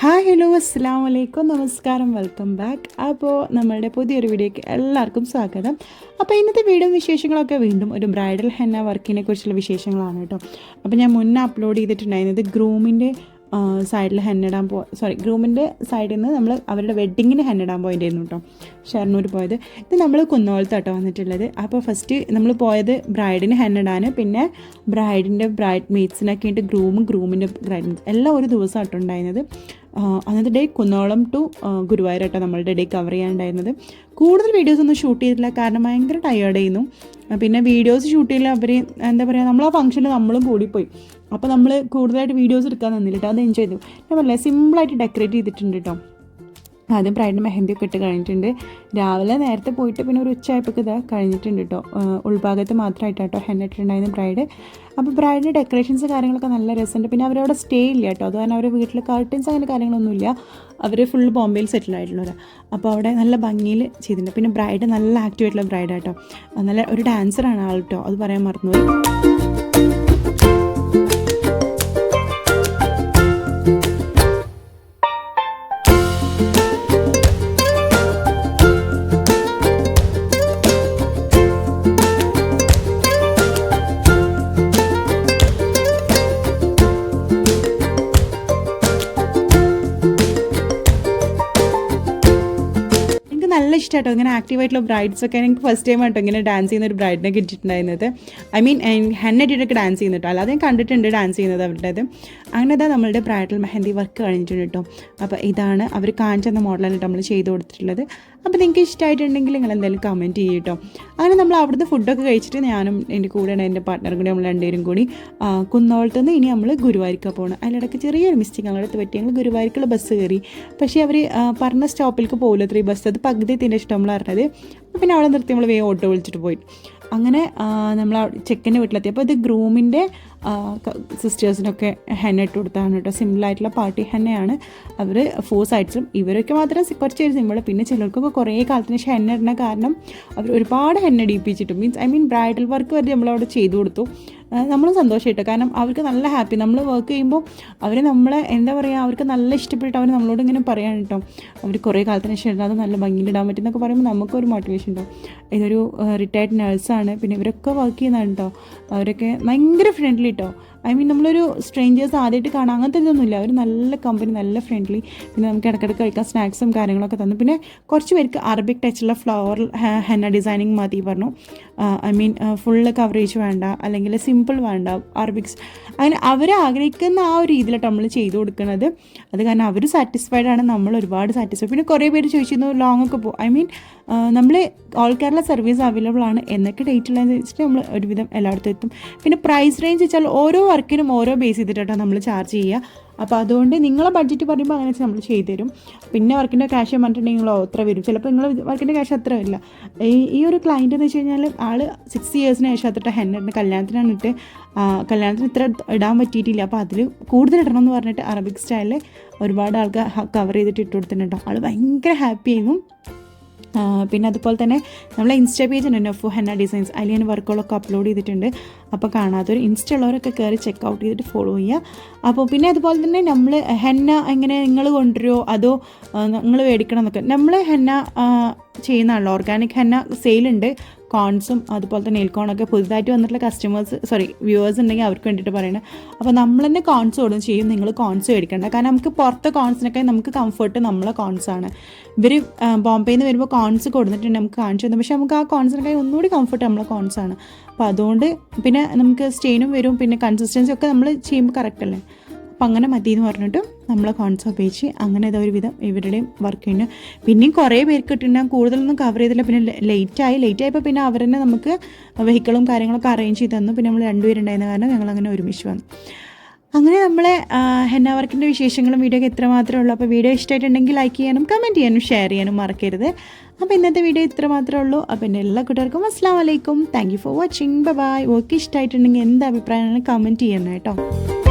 Hi hello അസ്സാം വലൈക്കും നമസ്കാരം വെൽക്കം ബാക്ക് അപ്പോൾ നമ്മളുടെ പുതിയൊരു വീഡിയോയ്ക്ക് എല്ലാവർക്കും സ്വാഗതം. അപ്പോൾ ഇന്നത്തെ വീഡിയോ വിശേഷങ്ങളൊക്കെ വീണ്ടും ഒരു ബ്രൈഡൽ ഹെന്ന വർക്കിനെ കുറിച്ചുള്ള വിശേഷങ്ങളാണ് കേട്ടോ. അപ്പോൾ ഞാൻ മുന്നേ അപ്ലോഡ് ചെയ്തിട്ടുണ്ടായിരുന്നത് ഗ്രൂമിന്റെ സൈഡിൽ ഹെന്നിടാൻ പോ സോറി ഗ്രൂമിന്റെ സൈഡിൽ നിന്ന് നമ്മൾ അവരുടെ വെഡ്ഡിങ്ങിന് ഹെന്നിടാൻ പോയിട്ടായിരുന്നു കേട്ടോ. ഷെർണൂർ പോയത്. ഇത് നമ്മൾ കുന്നോളത്തോട്ടോ വന്നിട്ടുള്ളത്. അപ്പോൾ ഫസ്റ്റ് നമ്മൾ പോയത് ബ്രൈഡിന് ഹെന്നിടാൻ പിന്നെ ബ്രൈഡിന്റെ ബ്രൈഡ് മെയ്റ്റ്സിനൊക്കെ ആയിട്ട് ഗ്രൂമും ഗ്രൂമിന്റെ ബ്രൈഡ് എല്ലാം ഒരു ദിവസം ഉണ്ടായിരുന്നത്. അന്നത്തെ ഡേ കുന്നോളം ടു ഗുരുവായൂരട്ട നമ്മളുടെ ഡേ കവർ ചെയ്യാനുണ്ടായിരുന്നത്. കൂടുതൽ വീഡിയോസ് ഒന്നും ഷൂട്ട് ചെയ്തിട്ടില്ല. കാരണം ഭയങ്കര ടയേർഡ് ചെയ്യുന്നു പിന്നെ വീഡിയോസ് ഷൂട്ട് ചെയ്യില്ല അവർ എന്താ പറയുക നമ്മൾ ആ ഫംഗ്ഷനിൽ നമ്മളും കൂടിപ്പോയി. അപ്പോൾ നമ്മൾ കൂടുതലായിട്ട് വീഡിയോസ് എടുക്കാൻ നിന്നിട്ട് അത് എൻജോയ് ചെയ്തു. ഞാൻ പറഞ്ഞില്ല സിമ്പിളായിട്ട് ഡെക്കറേറ്റ് ചെയ്തിട്ടുണ്ട് കേട്ടോ ആദ്യം ബ്രൈഡിന് മെഹന്തി ഒക്കെ ഇട്ട് കഴിഞ്ഞിട്ടുണ്ട്. രാവിലെ നേരത്തെ പോയിട്ട് പിന്നെ ഒരു ഉച്ചയായപ്പോൾ ഇതാ കഴിഞ്ഞിട്ടുണ്ട് കേട്ടോ ഉൾഭാഗത്ത് മാത്രമായിട്ട് കേട്ടോ ഹെന്നിട്ടുണ്ടായിരുന്ന ബ്രൈഡ്. അപ്പോൾ ബ്രൈഡിന്റെ ഡെക്കറേഷൻസ് കാര്യങ്ങളൊക്കെ നല്ല രസമുണ്ട്. പിന്നെ അവരവിടെ സ്റ്റേ ഇല്ല കേട്ടോ അത് കാരണം അവരുടെ വീട്ടിൽ കർട്ടൻസ് അങ്ങനെ കാര്യങ്ങളൊന്നുമില്ല. അവർ ഫുൾ ബോംബെയിൽ സെറ്റിൽ ആയിട്ടുള്ളവരാണ് അപ്പോൾ അവിടെ നല്ല ഭംഗിയിൽ ചെയ്തിട്ടുണ്ട്. പിന്നെ ബ്രൈഡ് നല്ല ആക്റ്റീവ് ആയിട്ടുള്ള ബ്രൈഡ് കേട്ടോ നല്ല ഒരു ഡാൻസറാണ് ആൾ കേട്ടോ അത് പറയാൻ മറന്നുപോയി. എനിക്ക് ഇഷ്ടമായിട്ടോ ഇങ്ങനെ ആക്റ്റീവായിട്ടുള്ള ബ്രൈഡ്സ് ഒക്കെ എനിക്ക് ഫസ്റ്റ് ടൈം ആയിട്ടോ ഇങ്ങനെ ഡാൻസ് ചെയ്യുന്ന ഒരു ബ്രൈഡിനെ കിട്ടിയിട്ടുണ്ടായിരുന്നത്. ഐ മീൻ ഹെന്നിട്ടിട്ടൊക്കെ ഡാൻസ് ചെയ്യുന്നുട്ടോ. അല്ലാതെ ഞാൻ കണ്ടിട്ടുണ്ട് ഡാൻസ് ചെയ്യുന്നത് അവരുടേത്. അങ്ങനെ ഇതാ നമ്മളുടെ ബ്രൈഡൽ മെഹന്തി വർക്ക് കഴിഞ്ഞിട്ടുണ്ട് കേട്ടോ. അപ്പോൾ ഇതാണ് അവർ കാണിച്ചു തന്ന മോഡലാണ് നമ്മൾ ചെയ്ത് കൊടുത്തിട്ടുള്ളത്. അപ്പോൾ നിങ്ങൾക്ക് ഇഷ്ടമായിട്ടുണ്ടെങ്കിൽ നിങ്ങൾ എന്തായാലും കമന്റ് ചെയ്യും കേട്ടോ അങ്ങനെ നമ്മൾ അവിടുന്ന് ഫുഡൊക്കെ കഴിച്ചിട്ട് ഞാനും എന്റെ കൂടെ എന്റെ പാർട്ട്ണറും കൂടി നമ്മൾ രണ്ടുപേരും കൂടി കുന്നോളത്ത് നിന്ന് ഇനി നമ്മൾ ഗുരുവായൂർക്ക് പോകണം അതിലിടയ്ക്ക് ചെറിയൊരു മിസ്റ്റേക്ക് ഞങ്ങളുടെ അടുത്ത് പറ്റി. ഞങ്ങൾ ഗുരുവായൂർക്കുള്ള ബസ് കയറി. പക്ഷേ അവർ പറഞ്ഞ സ്റ്റോപ്പിലേക്ക് പോകില്ല അത്രയും ബസ് അത് പകുതി തന്നെ ഇഷ്ടം നമ്മൾ അറിഞ്ഞത് പിന്നെ അവിടെ നിർത്തി നമ്മൾ വേഗം ഓട്ടോ വിളിച്ചിട്ട് പോയി. അങ്ങനെ നമ്മൾ ചെക്കന്റെ വീട്ടിലെത്തി. അപ്പോൾ ഇത് ഗ്രൂമിന്റെ സിസ്റ്റേഴ്സിനൊക്കെ ഹെന്ന ഇട്ട് കൊടുത്താണ് കേട്ടോ. സിമ്പിളായിട്ടുള്ള പാർട്ടി ഹെന്നയാണ് അവർ ഫോർ സൈഡ്സും ഇവരൊക്കെ മാത്രം കുറച്ച് സിമ്പിൾ. പിന്നെ ചിലർക്കൊക്കെ കുറേ കാലത്തിന് ശേഷം ഹെന്ന ഇടുന്ന കാരണം അവർ ഒരുപാട് henna ഇടിപ്പിച്ചിട്ടു means I mean bridal work വരെ നമ്മളവിടെ ചെയ്തു കൊടുത്തു. നമ്മളും സന്തോഷമായിട്ട് കാരണം അവർക്ക് നല്ല ഹാപ്പി. നമ്മൾ വർക്ക് ചെയ്യുമ്പോൾ അവർ നമ്മളെ എന്താ പറയുക അവർക്ക് നല്ല ഇഷ്ടപ്പെട്ട് അവർ നമ്മളോട് ഇങ്ങനെ പറയാൻ കേട്ടോ അവർ കുറേ കാലത്തിന് ശേഷം അത് നല്ല ഭംഗിയിൽ ഇടാൻ പറ്റും എന്നൊക്കെ പറയുമ്പോൾ നമുക്കൊരു മോട്ടിവേഷൻ ഉണ്ടാവും ഇതൊരു റിട്ടയർഡ് നേഴ്സാണ് പിന്നെ ഇവരൊക്കെ വർക്ക് ചെയ്യുന്നതാണ് കേട്ടോ അവരൊക്കെ ഭയങ്കര ഫ്രണ്ട്ലി കേട്ടോ ഐ മീൻ നമ്മളൊരു സ്ട്രേഞ്ചേഴ്സ് ആദ്യമായിട്ട് കാണാം അങ്ങനത്തെ ഇതൊന്നുമില്ല. അവർ നല്ല കമ്പനി നല്ല ഫ്രണ്ട്ലി പിന്നെ നമുക്ക് ഇടയ്ക്കിടയ്ക്ക് കഴിക്കാൻ സ്നാക്സും കാര്യങ്ങളൊക്കെ തന്നു. പിന്നെ കുറച്ച് പേർക്ക് അറബിക് ടച്ചുള്ള ഫ്ലവർ ഹെന്ന ഡിസൈനിങ് മതി പറഞ്ഞു. ഐ മീൻ ഫുള്ള് കവറേജ് വേണ്ട. അല്ലെങ്കിൽ സിമ്പിൾ വേണ്ട അറബിക്സ് അങ്ങനെ അവർ ആഗ്രഹിക്കുന്ന ആ ഒരു രീതിയിലാണ് നമ്മൾ ചെയ്തു കൊടുക്കുന്നത്. അത് കാരണം അവർ സാറ്റിസ്ഫൈഡ് ആണ്. നമ്മൾ ഒരുപാട് സാറ്റിസ്ഫൈഡ് പിന്നെ കുറേ പേര് ചോദിച്ചിരുന്നു ലോങ് ഒക്കെ പോകും ഐ മീൻ നമ്മൾ ഓൾ കേരള സർവീസ് അവൈലബിൾ ആണ്. എന്നൊക്കെ ഡേറ്റ് ഉള്ളതെന്ന് വെച്ചിട്ട് നമ്മൾ ഒരുവിധം എല്ലായിടത്തും എത്തും. പിന്നെ പ്രൈസ് റേഞ്ച് വെച്ചാൽ ഓരോ വർക്കിനും ഓരോ ബേസ് ചെയ്തിട്ടാണ് നമ്മൾ ചാർജ് ചെയ്യുക. അപ്പോൾ അതുകൊണ്ട് നിങ്ങളെ ബഡ്ജറ്റ് പറയുമ്പോൾ അങ്ങനെ നമ്മൾ ചെയ്തു തരും പിന്നെ വർക്കിന്റെ ക്യാഷ് പറഞ്ഞിട്ടുണ്ടെങ്കിൽ അത്ര വരും. ചിലപ്പോൾ നിങ്ങൾ വർക്കിന്റെ ക്യാഷ് അത്ര വരില്ല. ഈ ഈ ഒരു ക്ലയന്റ് എന്ന് വെച്ച് കഴിഞ്ഞാൽ ആൾ സിക്സ് ഇയേഴ്സിന് ശേഷം അത്ര ഹെന്നിട്ട് കല്യാണത്തിനാണ് ഇട്ട് കല്യാണത്തിന് ഇത്ര ഇടാൻ പറ്റിയിട്ടില്ല. അപ്പോൾ അതിൽ കൂടുതൽ ഇടണം എന്ന് പറഞ്ഞിട്ട് അറബിക് സ്റ്റൈലിൽ ഒരുപാട് ആൾക്കാർ കവർ ചെയ്തിട്ട് ഇട്ട് കൊടുത്തിട്ടുണ്ടോ ആൾ ഭയങ്കര ഹാപ്പി ആയിരുന്നു. പിന്നെ അതുപോലെ തന്നെ നമ്മളെ ഇൻസ്റ്റാ ഉണ്ട് നൊഫു ഹെന്ന ഡിസൈൻസ്. അതിൽ ഞാൻ വർക്കുകളൊക്കെ അപ്ലോഡ് ചെയ്തിട്ടുണ്ട്. അപ്പോൾ കാണാത്തൊരു ഇൻസ്റ്റ ഉള്ളവരൊക്കെ കയറി ചെക്ക് ഔട്ട് ചെയ്തിട്ട് ഫോളോ ചെയ്യുക അപ്പോൾ പിന്നെ അതുപോലെ തന്നെ നമ്മൾ ഹെന്ന എങ്ങനെ നിങ്ങൾ കൊണ്ടുവരുമോ അതോ നിങ്ങൾ മേടിക്കണം എന്നൊക്കെ നമ്മൾ ഹെന്ന ചെയ്യുന്നതാണല്ലോ. ഓർഗാനിക് ഹെന്ന സെയിലുണ്ട് കോൺസും അതുപോലെ തന്നെ നെയിൽക്കോണൊക്കെ പുതുതായിട്ട് വന്നിട്ടുള്ള കസ്റ്റമേഴ്സ് സോറി വ്യൂവേഴ്സ് ഉണ്ടെങ്കിൽ അവർക്ക് വേണ്ടിയിട്ട് പറയുന്നത് അപ്പോൾ നമ്മൾ തന്നെ കോൺസ് ഓടും ചെയ്യും. നിങ്ങൾ കോൺസ് മേടിക്കേണ്ട. കാരണം നമുക്ക് പുറത്തെ കോൺസിനൊക്കെ നമുക്ക് കംഫർട്ട് നമ്മളെ കോൺസാണ് ഇവർ ബോംബെയിൽ നിന്ന് വരുമ്പോൾ കോൺസ് കൊടുത്തിട്ടുണ്ട് നമുക്ക് കാണിച്ചു തന്നെ. പക്ഷേ നമുക്ക് ആ കോൺസിനൊക്കെ ഒന്നുകൂടി കംഫർട്ട് നമ്മളെ കോൺസാണ് അപ്പോൾ അതുകൊണ്ട് പിന്നെ നമുക്ക് സ്റ്റെയിനും വരും. പിന്നെ കൺസിസ്റ്റൻസി ഒക്കെ നമ്മൾ ചെയ്യുമ്പോൾ കറക്റ്റ് അല്ലേ? അപ്പം അങ്ങനെ മതി എന്ന് പറഞ്ഞിട്ട് നമ്മൾ കോൺസ് ഉപയോഗിച്ച് അങ്ങനെ ഇതൊരു വിധം ഇവരുടെയും വർക്ക് ചെയ്യുന്നു പിന്നെയും കുറേ പേർക്ക് കിട്ടുന്ന കൂടുതലൊന്നും കവർ ചെയ്തില്ല. പിന്നെ ലേറ്റായി ലേറ്റ് ആയപ്പോൾ പിന്നെ അവർ തന്നെ നമുക്ക് വെഹിക്കിളും കാര്യങ്ങളൊക്കെ അറേഞ്ച് ചെയ്ത് തന്നു. പിന്നെ നമ്മൾ രണ്ടുപേരുണ്ടായിരുന്ന കാരണം ഞങ്ങൾ അങ്ങനെ ഒരുമിച്ച് വന്നു. അങ്ങനെ നമ്മളെ ഹെന്ന വർക്കിന്റെ വിശേഷങ്ങളും വീഡിയോ ഒക്കെ ഇത്ര മാത്രമേ ഉള്ളൂ. അപ്പോൾ വീഡിയോ ഇഷ്ടമായിട്ടുണ്ടെങ്കിൽ ലൈക്ക് ചെയ്യാനും കമന്റ് ചെയ്യാനും ഷെയർ ചെയ്യാനും മറക്കരുത്. അപ്പോൾ ഇന്നത്തെ വീഡിയോ ഇത്ര മാത്രമേ ഉള്ളൂ. അപ്പോൾ എന്റെ എല്ലാ കൂട്ടുകാർക്കും അസ്സാം വലൈക്കും thank you for watching bye okay ഇഷ്ടമായിട്ടുണ്ടെങ്കിൽ എന്ത് അഭിപ്രായമാണ് കമന്റ് ചെയ്യണം കേട്ടോ.